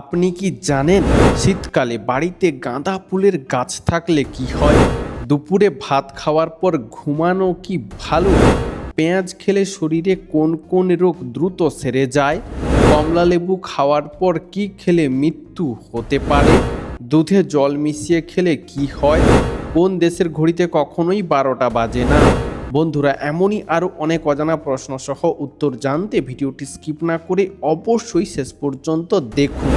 আপনি কি জানেন শীতকালে বাড়িতে গাঁদা ফুলের গাছ থাকলে কি হয়? দুপুরে ভাত খাওয়ার পর ঘুমানো কি ভালো? পেঁয়াজ খেলে শরীরে কোন কোন রোগ দ্রুত সেরে যায়? কমলা লেবু খাওয়ার পর কি খেলে মৃত্যু হতে পারে? দুধে জল মিশিয়ে খেলে কি হয়? কোন দেশের ঘড়িতে কখনোই বারোটা বাজে না। বন্ধুরা, এমনই আরও অনেক অজানা প্রশ্ন সহ উত্তর জানতে ভিডিওটি স্কিপ না করে অবশ্যই শেষ পর্যন্ত দেখুন।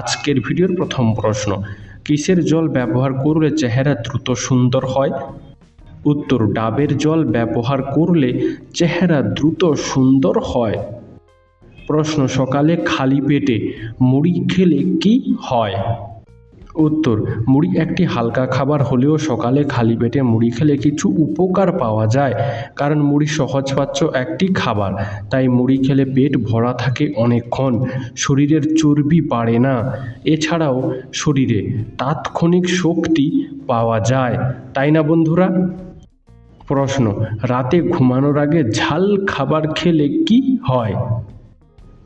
আজকের ভিডিওর প্রথম প্রশ্ন, কিসের জল ব্যবহার করলে চেহারা দ্রুত সুন্দর হয়? উত্তর, ডাবের জল ব্যবহার করলে চেহারা দ্রুত সুন্দর হয়। প্রশ্ন, সকালে খালি পেটে মুড়ি খেলে কি হয়? উত্তর, মুড়ি একটি হালকা খাবার হলেও সকালে খালি পেটে মুড়ি খেলে কিছু উপকার পাওয়া যায়। কারণ মুড়ি সহজপাচ্য একটি খাবার, তাই মুড়ি খেলে পেট ভরা থাকে অনেকক্ষণ, শরীরের চর্বি বাড়ে না। এছাড়াও শরীরে তাৎক্ষণিক শক্তি পাওয়া যায়, তাই না বন্ধুরা? প্রশ্ন, রাতে ঘুমানোর আগে ঝাল খাবার খেলে কি হয়?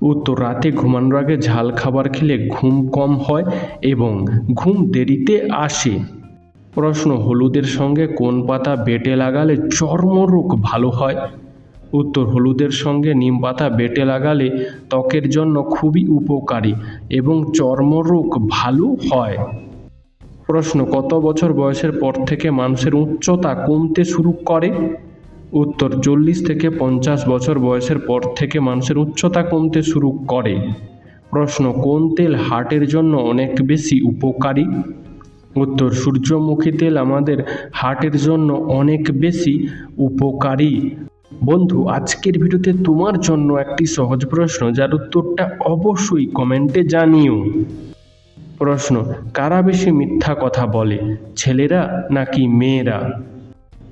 উত্তর রাতে ঘুমানোর আগে ঝাল খাবার খেলে ঘুম কম হয় এবং ঘুম দেরিতে আসে। প্রশ্ন, হলুদের সঙ্গে কোন পাতা বেটে লাগালে চর্মরোগ ভালো হয়? উত্তর, হলুদের সঙ্গে নিম পাতা বেটে লাগালে ত্বকের জন্য খুবই উপকারী এবং চর্মরোগ ভালো হয়। প্রশ্ন, কত বছর বয়সের পর থেকে মানুষের উচ্চতা কমতে শুরু করে? উত্তর চল্লিশ থেকে পঞ্চাশ বছর বয়সের পর থেকে মানুষের উচ্চতা কমতে শুরু করে। প্রশ্ন, কোন তেল হার্টের জন্য অনেক বেশি উপকারী? উত্তর, সূর্যমুখী তেল আমাদের হার্টের জন্য অনেক বেশি উপকারী। বন্ধু, আজকের ভিডিওতে তোমার জন্য একটি সহজ প্রশ্ন, যার উত্তরটা অবশ্যই কমেন্টে জানিও। প্রশ্ন, কারা বেশি মিথ্যা কথা বলে, ছেলেরা নাকি মেয়েরা?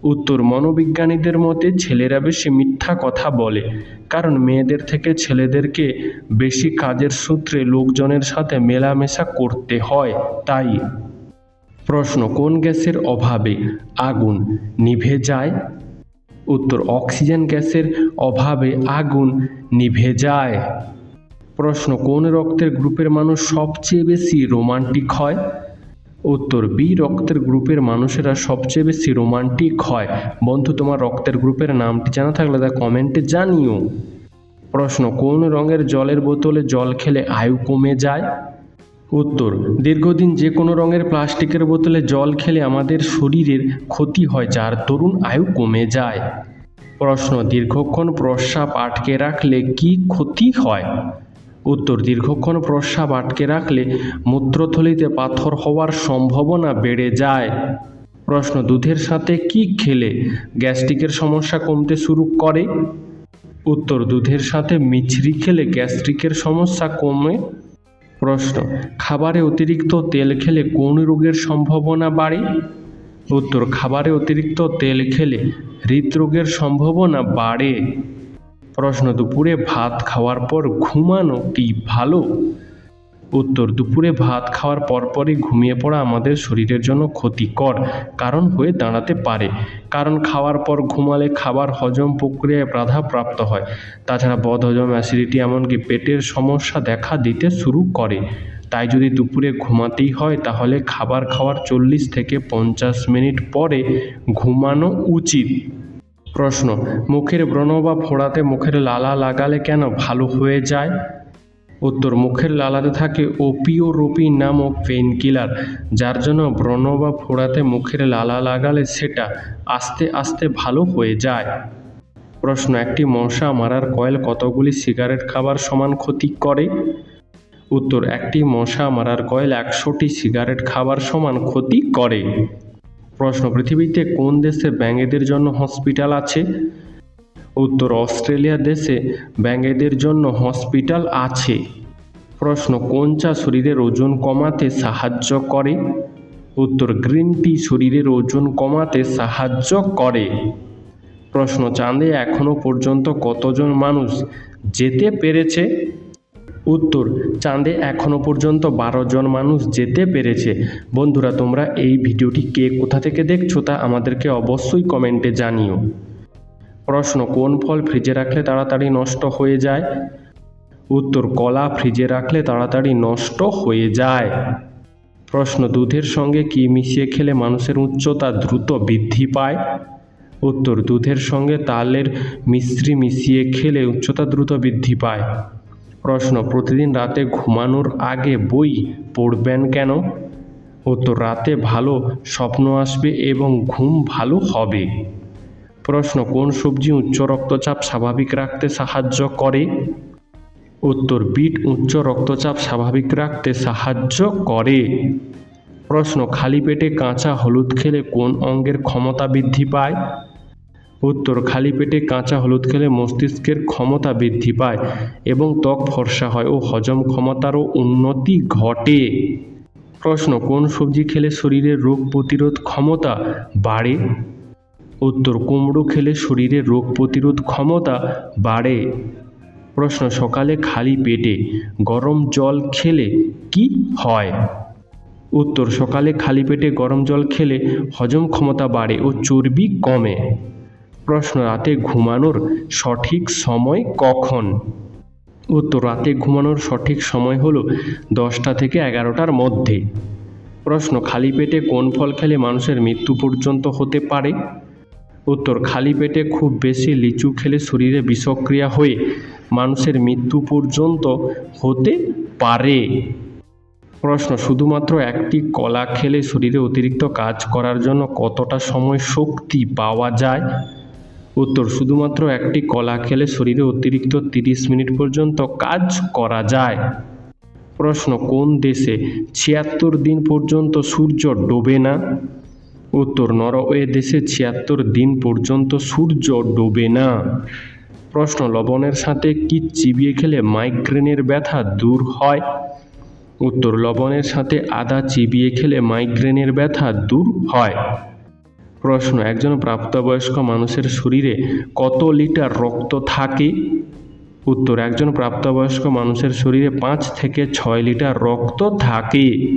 উত্তর মনোবিজ্ঞানীদের মতে ছেলেরা বেশি মিথ্যা কথা বলে, কারণ মেয়েদের থেকে ছেলেদেরকে বেশি কাজের সূত্রে লোকজনের সাথে মেলামেশা করতে হয়, তাই। প্রশ্ন, কোন গ্যাসের অভাবে আগুন নিভে যায়? উত্তর, অক্সিজেন গ্যাসের অভাবে আগুন নিভে যায়। প্রশ্ন, কোন রক্তের গ্রুপের মানুষ সবচেয়ে বেশি রোমান্টিক হয়? উত্তর, বি, রক্তের গ্রুপের মানুষেরা সবচেয়ে বেশি রোমান্টিক হয়। বন্ধু, তোমার রক্তের গ্রুপের নামটি জানা থাকলে তা কমেন্টে জানিও। প্রশ্ন, কোন রঙের জলের বোতলে জল খেলে আয়ু কমে যায়? উত্তর, দীর্ঘদিন যে কোনো রঙের প্লাস্টিকের বোতলে জল খেলে আমাদের শরীরের ক্ষতি হয়, যার দরুন আয়ু কমে যায়। প্রশ্ন, দীর্ঘক্ষণ প্রস্রাব আটকে রাখলে কি ক্ষতি হয়? উত্তর দীর্ঘক্ষণ প্রস্রাব আটকে রাখলে মূত্রথলিতে পাথর হওয়ার সম্ভাবনা বেড়ে যায়। প্রশ্ন, দুধের সাথে কি খেলে গ্যাস্ট্রিকের সমস্যা কমতে শুরু করে? উত্তর, দুধের সাথে মিছরি খেলে গ্যাস্ট্রিকের সমস্যা কমে? প্রশ্ন, খাবারে অতিরিক্ত তেল খেলে কোন রোগের সম্ভাবনা বাড়ে? উত্তর, খাবারে অতিরিক্ত তেল খেলে হৃদরোগের সম্ভাবনা বাড়ে। প্রশ্ন, দুপুরে ভাত খাওয়ার পর ঘুমানো কি ভালো? উত্তর, দুপুরে ভাত খাওয়ার পরপরই ঘুমিয়ে পড়া আমাদের শরীরের জন্য ক্ষতিকর কারণ হয়ে দাঁড়াতে পারে। কারণ খাওয়ার পর ঘুমালে খাবার হজম প্রক্রিয়ায় বাধাপ্রাপ্ত হয়। তাছাড়া বদহজম অ্যাসিডিটি এমনকি পেটের সমস্যা দেখা দিতে শুরু করে। তাই যদি দুপুরে ঘুমাতেই হয়, তাহলে খাবার খাওয়ার চল্লিশ থেকে পঞ্চাশ মিনিট পরে ঘুমানো উচিত। প্রশ্ন, মুখের ব্রণ বা ফোড়াতে মুখের লালা লাগালে কেন ভালো হয়ে যায়? উত্তর, মুখের লালাতে থাকে ওপিওরোপি নামক পেনকিলার যার জন্য ব্রণ বা ফোড়াতে মুখের লালা লাগালে সেটা আস্তে আস্তে ভালো হয়ে যায়। প্রশ্ন, একটি মশা মারার কয়েল কতগুলি সিগারেট খাবার সমান ক্ষতি করে? উত্তর, একটি মশা মারার কয়েল একশোটি সিগারেট খাবার সমান ক্ষতি করে। প্রশ্ন, পৃথিবীতে কোন দেশে ব্যাঙেদের জন্য হসপিটাল আছে? উত্তর, অস্ট্রেলিয়া দেশে ব্যাঙেদের জন্য হসপিটাল আছে। প্রশ্ন, কোন চা শরীরের ওজন কমাতে সাহায্য করে? উত্তর, গ্রিন টি শরীরের ওজন কমাতে সাহায্য করে। প্রশ্ন, চাঁদে এখনও পর্যন্ত কতজন মানুষ যেতে পেরেছে? উত্তর, চাঁদে এখনও পর্যন্ত বারো জন মানুষ যেতে পেরেছে। বন্ধুরা, তোমরা এই ভিডিওটি কে কোথা থেকে দেখছ তা আমাদেরকে অবশ্যই কমেন্টে জানিও। প্রশ্ন, কোন ফল ফ্রিজে রাখলে তাড়াতাড়ি নষ্ট হয়ে যায়? উত্তর, কলা ফ্রিজে রাখলে তাড়াতাড়ি নষ্ট হয়ে যায়। প্রশ্ন, দুধের সঙ্গে কি মিশিয়ে খেলে মানুষের উচ্চতা দ্রুত বৃদ্ধি পায়? উত্তর, দুধের সঙ্গে তালের মিশ্রি মিশিয়ে খেলে উচ্চতা দ্রুত বৃদ্ধি পায়। প্রশ্ন, প্রতিদিন রাতে ঘুমানোর আগে বই পড়বেন কেন? উত্তর, রাতে ভালো স্বপ্ন আসবে এবং ঘুম ভালো হবে। প্রশ্ন, কোন সবজি উচ্চ রক্তচাপ স্বাভাবিক রাখতে সাহায্য করে? উত্তর, বিট উচ্চ রক্তচাপ স্বাভাবিক রাখতে সাহায্য করে। প্রশ্ন, খালি পেটে কাঁচা হলুদ খেলে কোন অঙ্গের ক্ষমতা বৃদ্ধি পায়? উত্তর, খালি পেটে কাঁচা হলুদ খেলে মস্তিষ্কের ক্ষমতা বৃদ্ধি পায় এবং ত্বক ফর্সা হয় ও হজম ক্ষমতারও উন্নতি ঘটে। প্রশ্ন, কোন সবজি খেলে শরীরের রোগ প্রতিরোধ ক্ষমতা বাড়ে? উত্তর, কুমড়ো খেলে শরীরের রোগ প্রতিরোধ ক্ষমতা বাড়ে। প্রশ্ন, সকালে খালি পেটে গরম জল খেলে কি হয়? উত্তর, সকালে খালি পেটে গরম জল খেলে হজম ক্ষমতা বাড়ে ও চর্বি কমে। প্রশ্ন, রাতে ঘুমানোর সঠিক সময় কখন? উত্তর, রাতে ঘুমানোর সঠিক সময় হলো দশটা থেকে এগারোটার মধ্যে। প্রশ্ন, খালি পেটে কোন ফল খেলে মানুষের মৃত্যু পর্যন্ত হতে পারে? উত্তর, খালি পেটে খুব বেশি লিচু খেলে শরীরে বিষক্রিয়া হয়ে মানুষের মৃত্যু পর্যন্ত হতে পারে। প্রশ্ন, শুধুমাত্র একটি কলা খেলে শরীরে অতিরিক্ত কাজ করার জন্য কতটা সময় শক্তি পাওয়া যায়? উত্তর, শুধুমাত্র একটি কলা খেলে শরীরে অতিরিক্ত তিরিশ মিনিট পর্যন্ত কাজ করা যায়। প্রশ্ন, কোন দেশে ছিয়াত্তর দিন পর্যন্ত সূর্য ডোবে না? উত্তর, নরওয়ে দেশে ছিয়াত্তর দিন পর্যন্ত সূর্য ডোবে না। প্রশ্ন, লবণের সাথে কি চিবিয়ে খেলে মাইগ্রেনের ব্যথা দূর হয়? উত্তর, লবণের সাথে আদা চিবিয়ে খেলে মাইগ্রেনের ব্যথা দূর হয়। প্রশ্ন, একজন প্রাপ্তবয়স্ক মানুষের শরীরে কত লিটার রক্ত থাকে? উত্তর, একজন প্রাপ্তবয়স্ক মানুষের শরীরে পাঁচ থেকে ছয় লিটার রক্ত থাকে।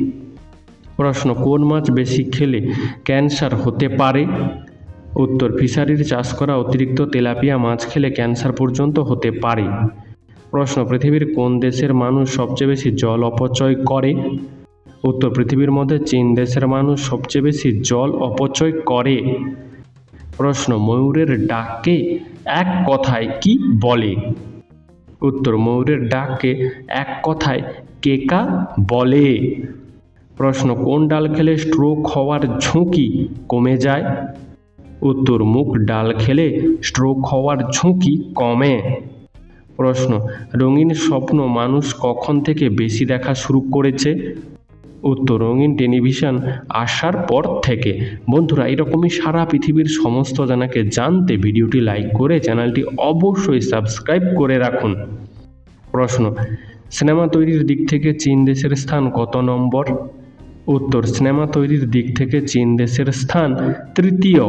প্রশ্ন, কোন মাছ বেশি খেলে ক্যান্সার হতে পারে? উত্তর, ফিশারির চাষ করা অতিরিক্ত তেলাপিয়া মাছ খেলে ক্যান্সার পর্যন্ত হতে পারে। প্রশ্ন, পৃথিবীর কোন দেশের মানুষ সবচেয়ে বেশি জল অপচয় করে? উত্তর পৃথিবীর মধ্যে চীন দেশের মানুষ সবচেয়ে বেশি জল অপচয় করে। প্রশ্ন, ময়ূরের ডাককে এক কথায় কি বলে? উত্তর, ময়ূরের ডাককে এক কথায় কেকা বলে? প্রশ্ন, কোন ডাল খেলে স্ট্রোক হওয়ার ঝুঁকি কমে যায়? উত্তর মুখ ডাল খেলে স্ট্রোক হওয়ার ঝুঁকি কমে। প্রশ্ন, রঙিন স্বপ্ন মানুষ কখন থেকে বেশি দেখা শুরু করেছে? উত্তর রঙিন টেলিভিশন আসার পর থেকে। বন্ধুরা, এরকমই সারা পৃথিবীর সমস্ত জানাকে জানতে ভিডিওটি লাইক করে চ্যানেলটি অবশ্যই সাবস্ক্রাইব করে রাখুন। প্রশ্ন, সিনেমা তৈরির দিক থেকে চীন দেশের স্থান কত নম্বর? উত্তর, সিনেমা তৈরির দিক থেকে চীন দেশের স্থান তৃতীয়।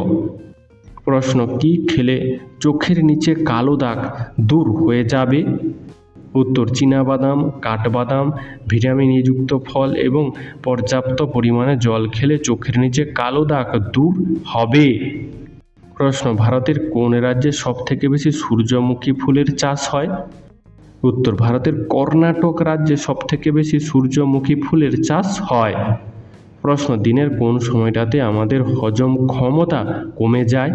প্রশ্ন, কি খেলে চোখের নিচে কালো দাগ দূর হয়ে যাবে? উত্তর চীনাবাদাম কাঠবাদাম ভিটামিনযুক্ত ফল এবং পর্যাপ্ত পরিমাণে জল খেলে চোখের নিচে কালো দাগ দূর হবে। প্রশ্ন, ভারতের কোন রাজ্যে সবথেকে বেশি সূর্যমুখী ফুলের চাষ হয়? উত্তর, ভারতের কর্ণাটক রাজ্যে সবথেকে বেশি সূর্যমুখী ফুলের চাষ হয়। প্রশ্ন, দিনের কোন সময়টাতে আমাদের হজম ক্ষমতা কমে যায়?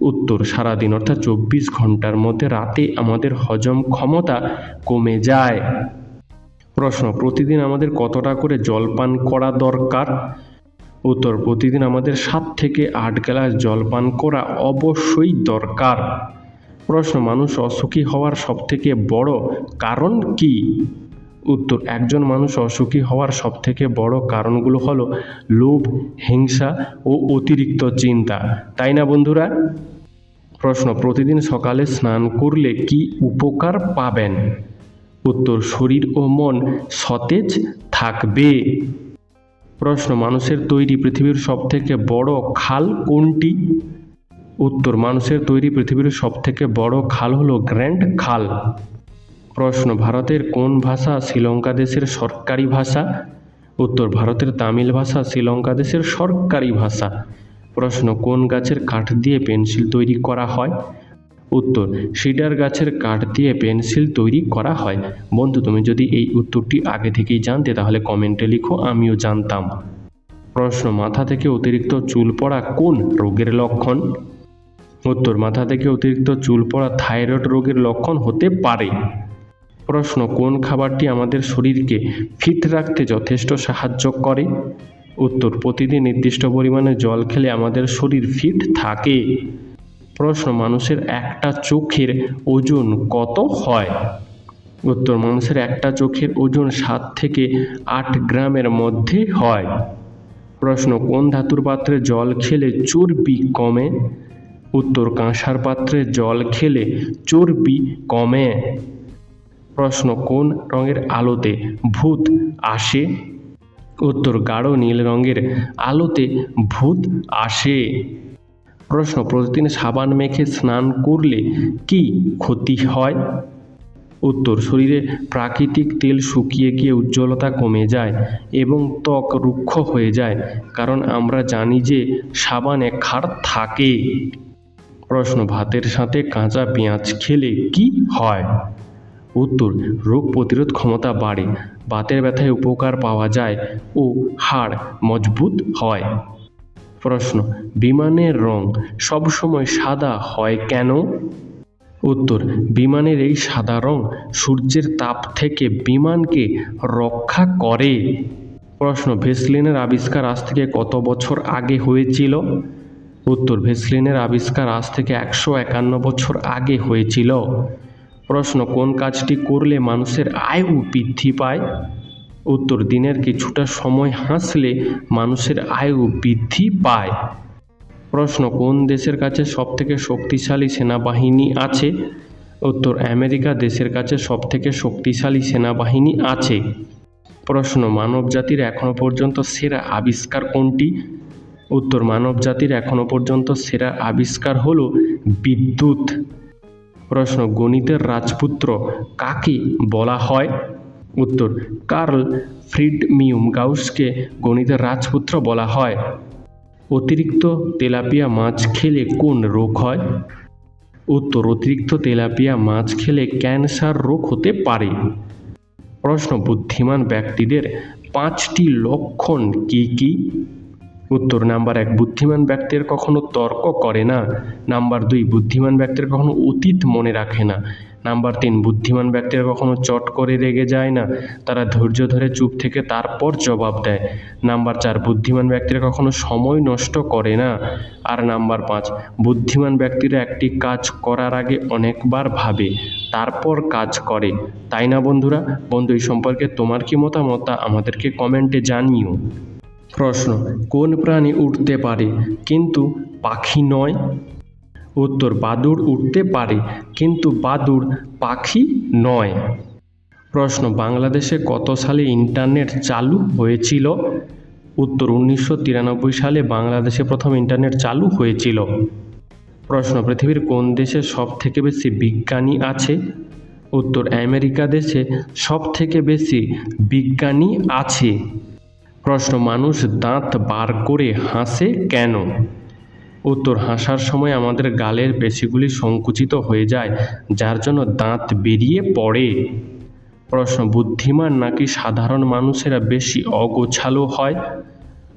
উত্তর সারাদিন, অর্থাৎ চব্বিশ ঘণ্টার মধ্যে রাতে আমাদের হজম ক্ষমতা কমে যায়। প্রশ্ন, প্রতিদিন আমাদের কতটা করে জল পান করা দরকার? উত্তর, প্রতিদিন আমাদের সাত থেকে আট গ্লাস জল পান করা অবশ্যই দরকার। প্রশ্ন, মানুষ অসুখী হওয়ার সবথেকে বড় কারণ কি? উত্তর, একজন মানুষ অসুখী হওয়ার সবথেকে বড় কারণগুলো হলো লোভ, হিংসা ও অতিরিক্ত চিন্তা। তাই না বন্ধুরা? প্রশ্ন, প্রতিদিন সকালে স্নান করলে কি উপকার পাবেন? উত্তর, শরীর ও মন সতেজ থাকবে। প্রশ্ন, মানুষের তৈরি পৃথিবীর সবথেকে বড় খাল কোনটি? উত্তর, মানুষের তৈরি পৃথিবীর সবথেকে বড় খাল হলো গ্র্যান্ড খাল। প্রশ্ন, ভারতের কোন ভাষা শ্রীলঙ্কা দেশের সরকারি ভাষা? উত্তর, ভারতের তামিল ভাষা শ্রীলঙ্কা দেশের সরকারি ভাষা। প্রশ্ন, কোন গাছের কাঠ দিয়ে পেন্সিল তৈরি করা হয়? উত্তর, সিডার গাছের কাঠ দিয়ে পেন্সিল তৈরি করা হয়। বন্ধু, তুমি যদি এই উত্তরটি আগে থেকেই জানতে, তাহলে কমেন্টে লিখো, আমিও জানতাম। প্রশ্ন, মাথা থেকে অতিরিক্ত চুল পড়া কোন রোগের লক্ষণ? উত্তর, মাথা থেকে অতিরিক্ত চুল পড়া থাইরয়েড রোগের লক্ষণ হতে পারে। প্রশ্ন, কোন খাবারটি আমাদের শরীরকে ফিট রাখতে যথেষ্ট সাহায্য করে? উত্তর, প্রতিদিন নির্দিষ্ট পরিমাণে জল খেলে আমাদের শরীর ফিট থাকে। প্রশ্ন, মানুষের একটা চোখের ওজন কত হয়? উত্তর, মানুষের একটা চোখের ওজন সাত থেকে আট গ্রামের মধ্যে হয়। প্রশ্ন, কোন ধাতুর পাত্রে জল খেলে চর্বি কমে? উত্তর, কাঁসার পাত্রে জল খেলে চর্বি কমে। প্রশ্ন, কোন রঙের আলোতে ভূত আসে? উত্তর গাঢ় নীল রঙের আলোতে ভূত আসে। প্রশ্ন, প্রতিদিন সাবান মেখে স্নান করলে কি ক্ষতি হয়? উত্তর, শরীরে প্রাকৃতিক তেল শুকিয়ে গিয়ে উজ্জ্বলতা কমে যায় এবং ত্বক রুক্ষ হয়ে যায়, কারণ আমরা জানি যে সাবানে ক্ষার থাকে। প্রশ্ন, ভাতের সাথে কাঁচা পেঁয়াজ খেলে কি হয়? উত্তর, রোগ প্রতিরোধ ক্ষমতা বাড়ে, বাতের ব্যথায় উপকার পাওয়া যায় ও হাড় মজবুত হয়। প্রশ্ন, বিমানের রং সবসময় সাদা হয় কেন? উত্তর, বিমানের এই সাদা রং সূর্যের তাপ থেকে বিমানকে রক্ষা করে। প্রশ্ন, ভেসলিনের আবিষ্কার আজ থেকে কত বছর আগে হয়েছিল? উত্তর, ভেসলিনের আবিষ্কার আজ থেকে একশো একান্ন বছর আগে হয়েছিল। প্রশ্ন, কোন কাজটি করলে মানুষের আয়ু বৃদ্ধি পায়? উত্তর, দিনের কিছুটা সময় হাসলে মানুষের আয়ু বৃদ্ধি পায়। প্রশ্ন, কোন দেশের কাছে সবথেকে শক্তিশালী সেনাবাহিনী আছে? উত্তর, আমেরিকা দেশের কাছে সবথেকে শক্তিশালী সেনাবাহিনী আছে। প্রশ্ন মানবজাতির এখনও পর্যন্ত সেরা আবিষ্কার কোনটি? উত্তর মানবজাতির এখনও পর্যন্ত সেরা আবিষ্কার হলো বিদ্যুৎ। প্রশ্ন, গণিতের রাজপুত্র কাকে বলা হয়? উত্তর, কার্ল ফ্রিডমিউম গাউসকে গণিতের রাজপুত্র বলা হয়। অতিরিক্ত তেলাপিয়া মাছ খেলে কোন রোগ হয়? উত্তর, অতিরিক্ত তেলাপিয়া মাছ খেলে ক্যান্সার রোগ হতে পারে। প্রশ্ন, বুদ্ধিমান ব্যক্তিদের পাঁচটি লক্ষণ কি কি? উত্তর নাম্বার এক, বুদ্ধিমান ব্যক্তির কখনো তর্ক করে না। নাম্বার দুই, বুদ্ধিমান ব্যক্তির কখনো অতীত মনে রাখে না। নাম্বার তিন, বুদ্ধিমান ব্যক্তিরা কখনো চট করে রেগে যায় না। তারা ধৈর্য ধরে চুপ থেকে তারপর জবাব দেয়। নাম্বার চার, বুদ্ধিমান ব্যক্তিরা কখনো সময় নষ্ট করে না। আর নাম্বার পাঁচ, বুদ্ধিমান ব্যক্তিরা একটি কাজ করার আগে অনেকবার ভাবে, তারপর কাজ করে। তাই না বন্ধুরা? বন্ধু, এই সম্পর্কে তোমার কি মতামত আমাদেরকে কমেন্টে জানিও। প্রশ্ন, কোন প্রাণী উঠতে পারে? কিন্তু পাখি নয়। উত্তর, বাদুড় উঠতে পারে, কিন্তু বাদুড় পাখি নয়। প্রশ্ন, বাংলাদেশে কত সালে ইন্টারনেট চালু হয়েছিল? উত্তর, উনিশশো তিরানব্বই সালে বাংলাদেশে প্রথম ইন্টারনেট চালু হয়েছিল। প্রশ্ন, পৃথিবীর কোন দেশে সব থেকে বেশি বিজ্ঞানী আছে? উত্তর, আমেরিকা দেশে সব থেকে বেশি বিজ্ঞানী আছে। প্রশ্ন, মানুষ দাঁত বার করে হাসে কেন? উত্তর, হাসার সময় আমাদের গালের পেশিগুলি সংকুচিত হয়ে যায়, যার জন্য দাঁত বেরিয়ে পড়ে। প্রশ্ন, বুদ্ধিমান নাকি সাধারণ মানুষেরা বেশি অগোছালো হয়?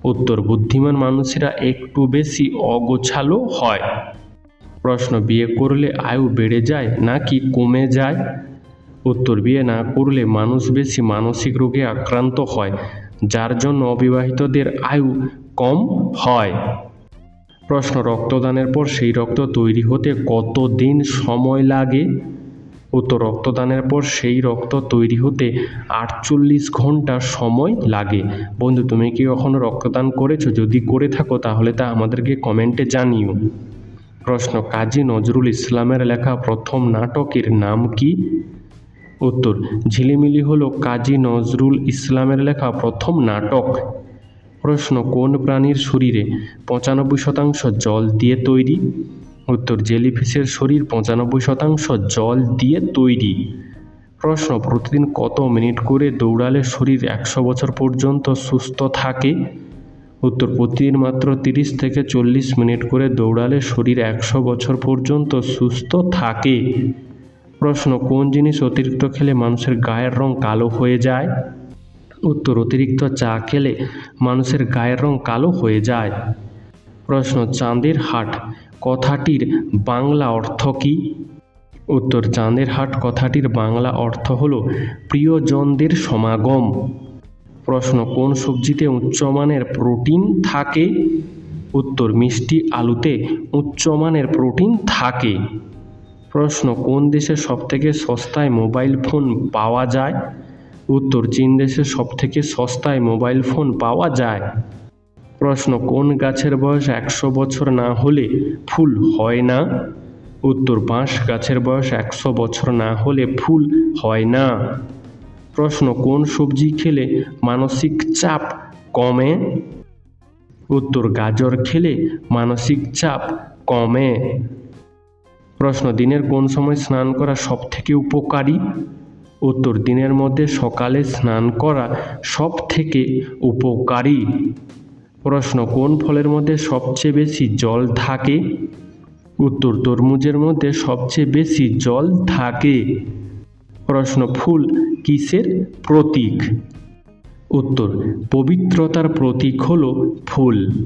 উত্তর, বুদ্ধিমান মানুষেরা একটু বেশি অগোছালো হয়। প্রশ্ন, বিয়ে করলে আয়ু বেড়ে যায় নাকি কমে যায়? উত্তর, বিয়ে না করলে মানুষ বেশি মানসিক রোগে আক্রান্ত হয়। যার জন্য অবিবাহিতদের আয়ু কম হয়। প্রশ্ন, রক্তদানের পর সেই রক্ত তৈরি হতে কত দিন সময় লাগে? উত্তর, রক্তদানের পর সেই রক্ত তৈরি হতে আটচল্লিশ ঘণ্টা সময় লাগে। বন্ধু, তুমি কি কখনো রক্তদান করেছ? যদি করে থাকো, তাহলে তা আমাদেরকে কমেন্টে জানিও। প্রশ্ন, কাজী নজরুল ইসলামের লেখা প্রথম নাটকের নাম কি? উত্তর, ঝিলিমিলি হলো কাজী নজরুল ইসলামের লেখা প্রথম নাটক। প্রশ্ন, কোন প্রাণীর শরীরে পঁচানব্বই শতাংশ জল দিয়ে তৈরি? উত্তর, জেলিফিশের শরীর পঁচানব্বই শতাংশ জল দিয়ে তৈরি। প্রশ্ন, প্রতিদিন কত মিনিট করে দৌড়ালে শরীর একশো বছর পর্যন্ত সুস্থ থাকে? উত্তর, প্রতিদিন মাত্র তিরিশ থেকে চল্লিশ মিনিট করে দৌড়ালে শরীর একশো বছর পর্যন্ত সুস্থ থাকে। প্রশ্ন, কোন জিনিস অতিরিক্ত খেলে মানুষের গায়ের রং কালো হয়ে যায়? উত্তর, অতিরিক্ত চা খেলে মানুষের গায়ের রং কালো হয়ে যায়। প্রশ্ন, চাঁদের হাট কথাটির বাংলা অর্থ কী? উত্তর, চাঁদের হাট কথাটির বাংলা অর্থ হলো প্রিয়জনদের সমাগম। প্রশ্ন, কোন সবজিতে উচ্চমানের প্রোটিন থাকে? উত্তর, মিষ্টি আলুতে উচ্চমানের প্রোটিন থাকে। প্রশ্ন, কোন দেশে সবথেকে সস্তায় মোবাইল ফোন পাওয়া যায়? উত্তর, চীন দেশে সবথেকে সস্তায় মোবাইল ফোন পাওয়া যায়। প্রশ্ন, কোন গাছের বয়স একশো বছর না হলে ফুল হয় না? উত্তর, বাঁশ গাছের বয়স একশো বছর না হলে ফুল হয় না। প্রশ্ন, কোন সবজি খেলে মানসিক চাপ কমে? উত্তর, গাজর খেলে মানসিক চাপ কমে। প্রশ্ন, দিনের কোন সময় স্নান করা সব থেকে উপকারী? উত্তর, দিনের মধ্যে সকালে স্নান করা সব থেকে উপকারী। প্রশ্ন, কোন ফলের মধ্যে সবচেয়ে বেশি জল থাকে? উত্তর, তরমুজের মধ্যে সবচেয়ে বেশি জল থাকে। প্রশ্ন, ফুল কিসের প্রতীক? উত্তর, পবিত্রতার প্রতীক হলো ফুল।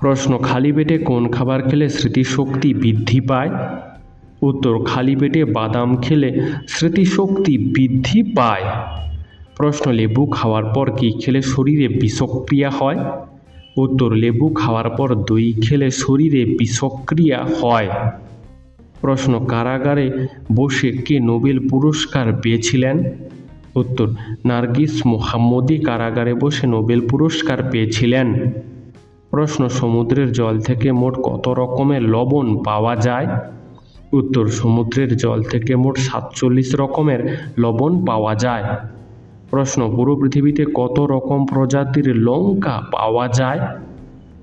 প্রশ্ন, খালি পেটে কোন খাবার খেলে স্মৃতিশক্তি বৃদ্ধি পায়? উত্তর, খালি পেটে বাদাম খেলে স্মৃতিশক্তি বৃদ্ধি পায়। প্রশ্ন, লেবু খাওয়ার পর কি খেলে শরীরে বিষক্রিয়া হয়? উত্তর, লেবু খাওয়ার পর দই খেলে শরীরে বিষক্রিয়া হয়। প্রশ্ন, কারাগারে বসে কে নোবেল পুরস্কার পেয়েছিলেন? উত্তর, নার্গিস মোহাম্মদী কারাগারে বসে নোবেল পুরস্কার পেয়েছিলেন। প্রশ্ন, সমুদ্রের জল থেকে মোট কত রকমের লবণ পাওয়া যায়? উত্তর, সমুদ্রের জল থেকে মোট সাতচল্লিশ রকমের লবণ পাওয়া যায়। প্রশ্ন, পুরো পৃথিবীতে কত রকম প্রজাতির লঙ্কা পাওয়া যায়?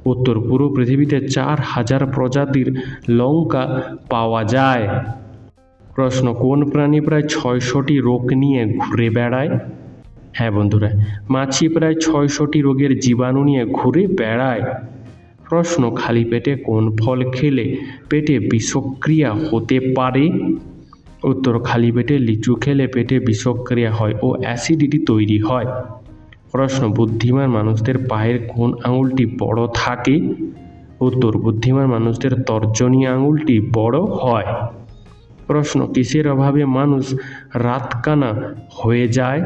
উত্তর, পুরো পৃথিবীতে চার হাজার প্রজাতির লঙ্কা পাওয়া যায়। প্রশ্ন, কোন প্রাণী প্রায় ছয়শটি রোগ নিয়ে ঘুরে বেড়ায়? হ্যাঁ বন্ধুরা, মাছি প্রায় ছয়শটি রোগের জীবাণু নিয়ে ঘুরে বেড়ায়। প্রশ্ন, খালি পেটে কোন ফল খেলে পেটে বিষক্রিয়া হতে পারে? উত্তর, খালি পেটে লিচু খেলে পেটে বিষক্রিয়া হয় ও অ্যাসিডিটি তৈরি হয়। প্রশ্ন, বুদ্ধিমান মানুষদের পায়ের কোন আঙুলটি বড় থাকে? উত্তর, বুদ্ধিমান মানুষদের তর্জনী আঙুলটি বড় হয়। প্রশ্ন, কিসের অভাবে মানুষ রাতকানা হয়ে যায়?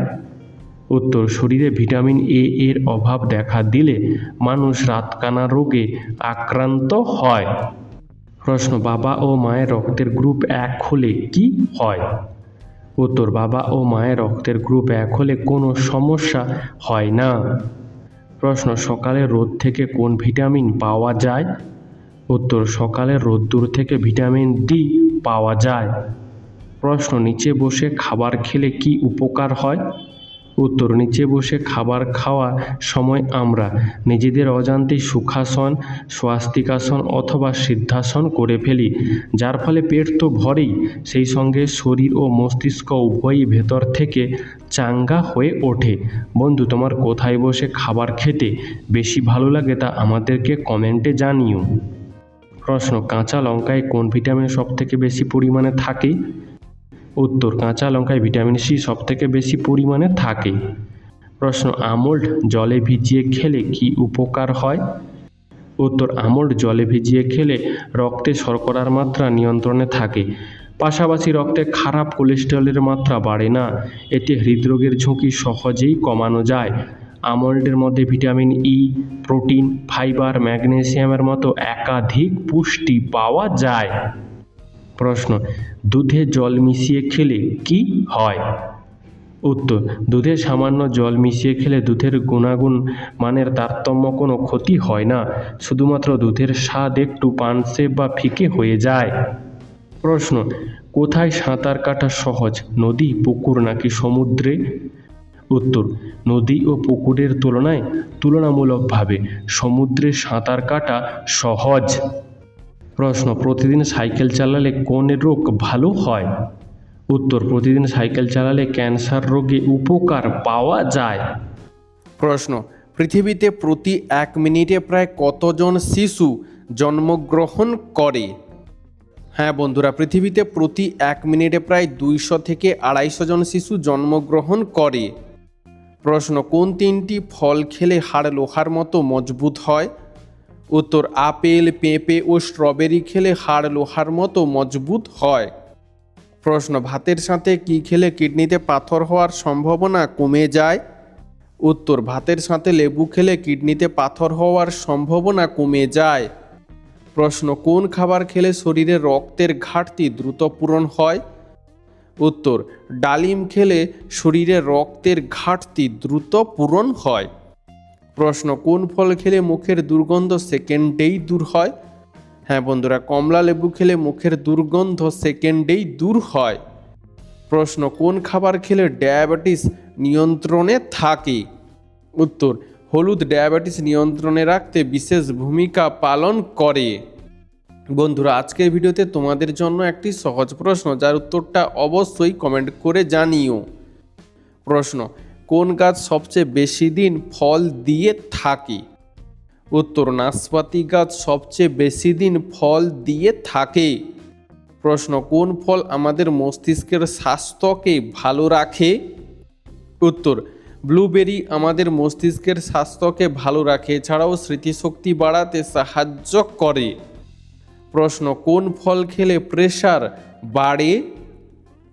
উত্তর, শরীরে ভিটামিন এ এর অভাব দেখা দিলে মানুষ রাতকানা রোগে আক্রান্ত হয়। প্রশ্ন, বাবা ও মায়ের রক্তের গ্রুপ এক হলে কি হয়? উত্তর, বাবা ও মায়ের রক্তের গ্রুপ এক হলে কোনো সমস্যা হয় না। প্রশ্ন, সকালে রোদ থেকে কোন ভিটামিন পাওয়া যায়? উত্তর, সকালে রোদ্দুর থেকে ভিটামিন ডি পাওয়া যায়। প্রশ্ন, নিচে বসে খাবার খেলে কি উপকার হয়? উত্তর, নিচে বসে খাবার খাওয়ার সময় আমরা। নিজেদের অজান্তেই সুখাসন, স্বাস্তিকাসন অথবা সিদ্ধাসন করে ফেলি, যার ফলে পেট তো ভরেই। সেই সঙ্গে শরীর ও মস্তিষ্ক উভয়ই ভেতর থেকে চাঙ্গা হয়ে ওঠে। বন্ধু, তোমার কোথায় বসে খাবার খেতে বেশি ভালো লাগে তা আমাদেরকে কমেন্টে জানিও। প্রশ্ন, কাঁচা লঙ্কায় কোন ভিটামিন সবথেকে বেশি পরিমাণে থাকে? উত্তর, কাঁচা লঙ্কায় ভিটামিন সি সবথেকে বেশি পরিমাণে থাকে। প্রশ্ন, আমল্ড জলে ভিজিয়ে খেলে কি উপকার হয়? উত্তর, আমল্ড জলে ভিজিয়ে খেলে রক্তে শর্করার মাত্রা নিয়ন্ত্রণে থাকে। পাশাপাশি রক্তে খারাপ কোলেস্টেরলের মাত্রা বাড়ে না, এতে হৃদরোগের ঝুঁকি সহজেই কমানো যায়। আমল্ডের মধ্যে ভিটামিন ই, প্রোটিন, ফাইবার, ম্যাগনেসিয়ামের মতো একাধিক পুষ্টি পাওয়া যায়। প্রশ্ন, দুধে জল মিশিয়ে খেলে কি হয়? উত্তর, দুধে সামান্য জল মিশিয়ে খেলে দুধের গুণাগুণ মানের তারতম্য কোনো ক্ষতি হয় না, শুধুমাত্র দুধের স্বাদ একটু পানসে বা ফিকে হয়ে যায়। প্রশ্ন, কোথায় সাঁতার কাটা সহজ, নদী, পুকুর নাকি সমুদ্রে? উত্তর, নদী ও পুকুরের তুলনায় তুলনামূলকভাবে সমুদ্রে সাঁতার কাটা সহজ। প্রশ্ন, প্রতিদিন সাইকেল চালালে কোন রোগ ভালো হয়? উত্তর, প্রতিদিন সাইকেল চালালে ক্যান্সার রোগে উপকার পাওয়া যায়। প্রশ্ন, পৃথিবীতে প্রতি এক মিনিটে প্রায় কতজন শিশু জন্মগ্রহণ করে? হ্যাঁ বন্ধুরা, পৃথিবীতে প্রতি এক মিনিটে প্রায় দুইশো থেকে আড়াইশো জন শিশু জন্মগ্রহণ করে। প্রশ্ন, কোন তিনটি ফল খেলে হাড় লোহার মতো মজবুত হয়? উত্তর আপেল, পেঁপে ও স্ট্রবেরি খেলে হাড় লোহার মতো মজবুত হয়। প্রশ্ন, ভাতের সাথে কি খেলে কিডনিতে পাথর হওয়ার সম্ভাবনা কমে যায়? উত্তর, ভাতের সাথে লেবু খেলে কিডনিতে পাথর হওয়ার সম্ভাবনা কমে যায়। প্রশ্ন, কোন খাবার খেলে শরীরে রক্তের ঘাটতি দ্রুত পূরণ হয়? উত্তর, ডালিম খেলে শরীরে রক্তের ঘাটতি দ্রুত পূরণ হয়। প্রশ্ন, কোন ফল খেলে মুখের দুর্গন্ধ সেকেন্ডেই দূর হয়? হ্যাঁ বন্ধুরা, কমলা লেবু খেলে মুখের দুর্গন্ধ সেকেন্ডেই দূর হয়। প্রশ্ন, কোন খাবার খেলে ডায়াবেটিস নিয়ন্ত্রণে থাকে? উত্তর, হলুদ ডায়াবেটিস নিয়ন্ত্রণে রাখতে বিশেষ ভূমিকা পালন করে। বন্ধুরা, আজকের ভিডিওতে তোমাদের জন্য একটি সহজ প্রশ্ন, যার উত্তরটা অবশ্যই কমেন্ট করে জানিও। প্রশ্ন কোন গাছ সবচেয়ে বেশি দিন ফল দিয়ে থাকে? উত্তর, নাশপাতি গাছ সবচেয়ে বেশি দিন ফল দিয়ে থাকে। প্রশ্ন, কোন ফল আমাদের মস্তিষ্কের স্বাস্থ্যকে ভালো রাখে? উত্তর, ব্লুবেরি আমাদের মস্তিষ্কের স্বাস্থ্যকে ভালো রাখে, এছাড়াও স্মৃতিশক্তি বাড়াতে সাহায্য করে। প্রশ্ন, কোন ফল খেলে প্রেশার বাড়ে?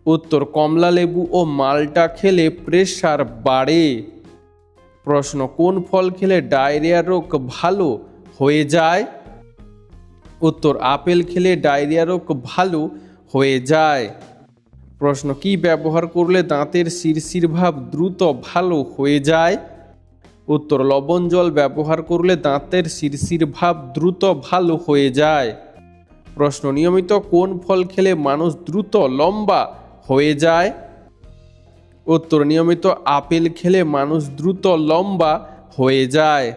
উত্তর, কমলা লেবু ও মালটা খেলে প্রেশার বাড়ে। প্রশ্ন, কোন ফল খেলে ডায়রিয়া রোগ ভালো হয়ে যায়? উত্তর, আপেল খেলে ডায়রিয়া রোগ ভালো হয়ে যায়। প্রশ্ন, কি ব্যবহার করলে দাঁতের শিরশির ভাব দ্রুত ভালো হয়ে যায়? উত্তর, লবণ জল ব্যবহার করলে দাঁতের শিরশির ভাব দ্রুত ভালো হয়ে যায়। প্রশ্ন, নিয়মিত কোন ফল খেলে মানুষ দ্রুত লম্বা হয়ে যায়। উত্তর, নিয়মিত আপেল খেলে মানুষ দ্রুত লম্বা হয়ে যায়।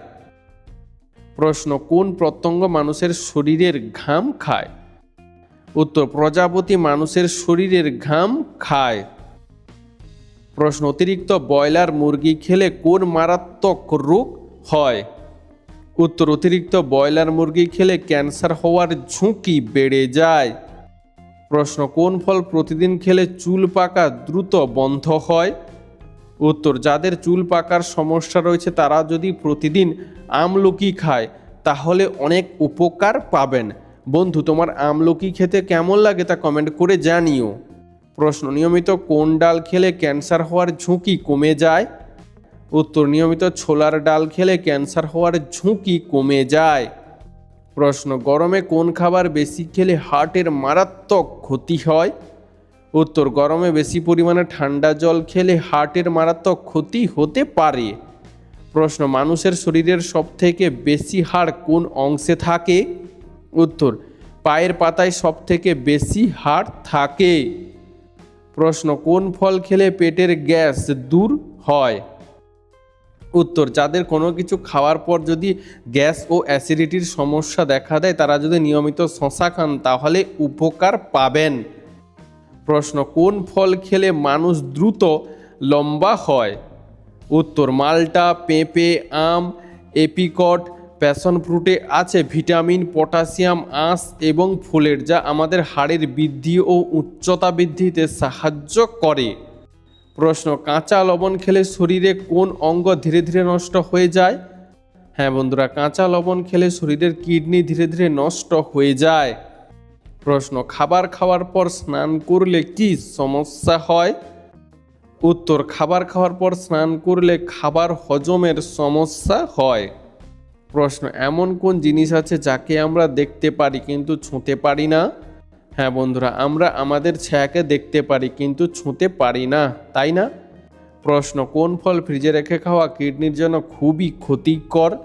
প্রশ্ন, কোন প্রত্যঙ্গ মানুষের শরীরের ঘাম খায়? উত্তর, প্রজাপতি মানুষের শরীরের ঘাম খায়। প্রশ্ন, অতিরিক্ত ব্রয়লার মুরগি খেলে কোন মারাত্মক রোগ হয়? উত্তর, অতিরিক্ত ব্রয়লার মুরগি খেলে ক্যান্সার হওয়ার ঝুঁকি বেড়ে যায়। প্রশ্ন, কোন ফল প্রতিদিন খেলে চুল পাকা দ্রুত বন্ধ হয়? উত্তর, যাদের চুল পাকার সমস্যা রয়েছে তারা যদি প্রতিদিন আমলকি খায়, তাহলে অনেক উপকার পাবেন। বন্ধু, তোমার আমলকি খেতে কেমন লাগে তা কমেন্ট করে জানিও। প্রশ্ন, নিয়মিত কোন ডাল খেলে ক্যান্সার হওয়ার ঝুঁকি কমে যায়? উত্তর, নিয়মিত ছোলার ডাল খেলে ক্যান্সার হওয়ার ঝুঁকি কমে যায়। প্রশ্ন, গরমে কোন খাবার বেশি খেলে হার্টের মারাত্মক ক্ষতি হয়? উত্তর, গরমে বেশি পরিমাণে ঠান্ডা জল খেলে হার্টের মারাত্মক ক্ষতি হতে পারে। প্রশ্ন, মানুষের শরীরের সবথেকে বেশি হাড় কোন অংশে থাকে? উত্তর, পায়ের পাতায় সবথেকে বেশি হাড় থাকে। প্রশ্ন, কোন ফল খেলে পেটের গ্যাস দূর হয়? উত্তর। যাদের কোনো কিছু খাওয়ার পর যদি গ্যাস ও অ্যাসিডিটির সমস্যা দেখা দেয়, তারা যদি নিয়মিত শশা খান, তাহলে উপকার পাবেন। প্রশ্ন, কোন ফল খেলে মানুষ দ্রুত লম্বা হয়? উত্তর, মালটা, পেঁপে, আম, এপিকট, প্যাশন ফ্রুটে আছে ভিটামিন, পটাশিয়াম, আঁশ এবং ফুলের, যা আমাদের হাড়ের বৃদ্ধি ও উচ্চতা বৃদ্ধিতে সাহায্য করে। প্রশ্ন, কাঁচা লবণ খেলে শরীরে কোন অঙ্গ ধীরে ধীরে নষ্ট হয়ে যায়? হ্যাঁ বন্ধুরা, কাঁচা লবণ খেলে শরীরের কিডনি ধীরে ধীরে নষ্ট হয়ে যায়। প্রশ্ন, খাবার খাওয়ার পর স্নান করলে কি সমস্যা হয়? উত্তর, খাবার খাওয়ার পর স্নান করলে খাবার হজমের সমস্যা হয়। প্রশ্ন, এমন কোন জিনিস আছে যাকে আমরা দেখতে পারি কিন্তু ছুঁতে পারি না? হ্যাঁ বন্ধুরা, আমরা আমাদের ছায়াকে দেখতে পারি কিন্তু ছুঁতে পারি না, তাই না? প্রশ্ন, কোন ফল ফ্রিজে রেখে খাওয়া কিডনির জন্য খুবই ক্ষতিকর?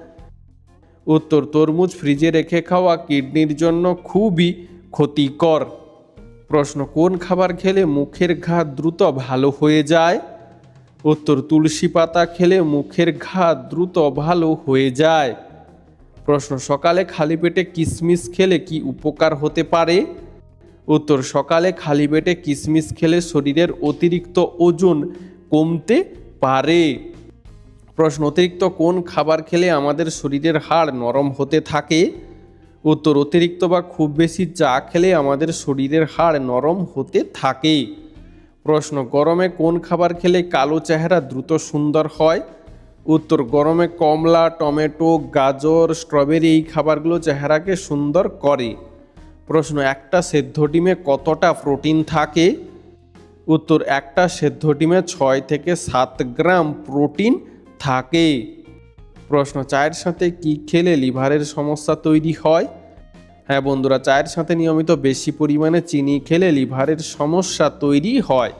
উত্তর, তরমুজ ফ্রিজে রেখে খাওয়া কিডনির জন্য খুবই ক্ষতিকর। প্রশ্ন, কোন খাবার খেলে মুখের ঘা দ্রুত ভালো হয়ে যায়? উত্তর, তুলসী পাতা খেলে মুখের ঘা দ্রুত ভালো হয়ে যায়। প্রশ্ন, সকালে খালি পেটে কিশমিশ খেলে কি উপকার হতে পারে? উত্তর, সকালে খালি পেটে কিশমিশ খেলে শরীরের অতিরিক্ত ওজন কমতে পারে। প্রশ্ন, অতিরিক্ত কোন খাবার খেলে আমাদের শরীরের হাড় নরম হতে থাকে? উত্তর, অতিরিক্ত বা খুব বেশি চা খেলে আমাদের শরীরের হাড় নরম হতে থাকে। প্রশ্ন, গরমে কোন খাবার খেলে কালো চেহারা দ্রুত সুন্দর হয়? উত্তর, গরমে কমলা, টমেটো, গাজর, স্ট্রবেরি এই খাবারগুলো চেহারাকে সুন্দর করে। প্রশ্ন, একটা সেদ্ধ ডিমে কতটা প্রোটিন থাকে? উত্তর, একটা সেদ্ধ ডিমে ছয় থেকে সাত গ্রাম প্রোটিন থাকে। প্রশ্ন, চায়ের সাথে কি খেলে লিভারের সমস্যা তৈরি হয়? হ্যাঁ বন্ধুরা, চায়ের সাথে নিয়মিত বেশি পরিমাণে চিনি খেলে লিভারের সমস্যা তৈরি হয়।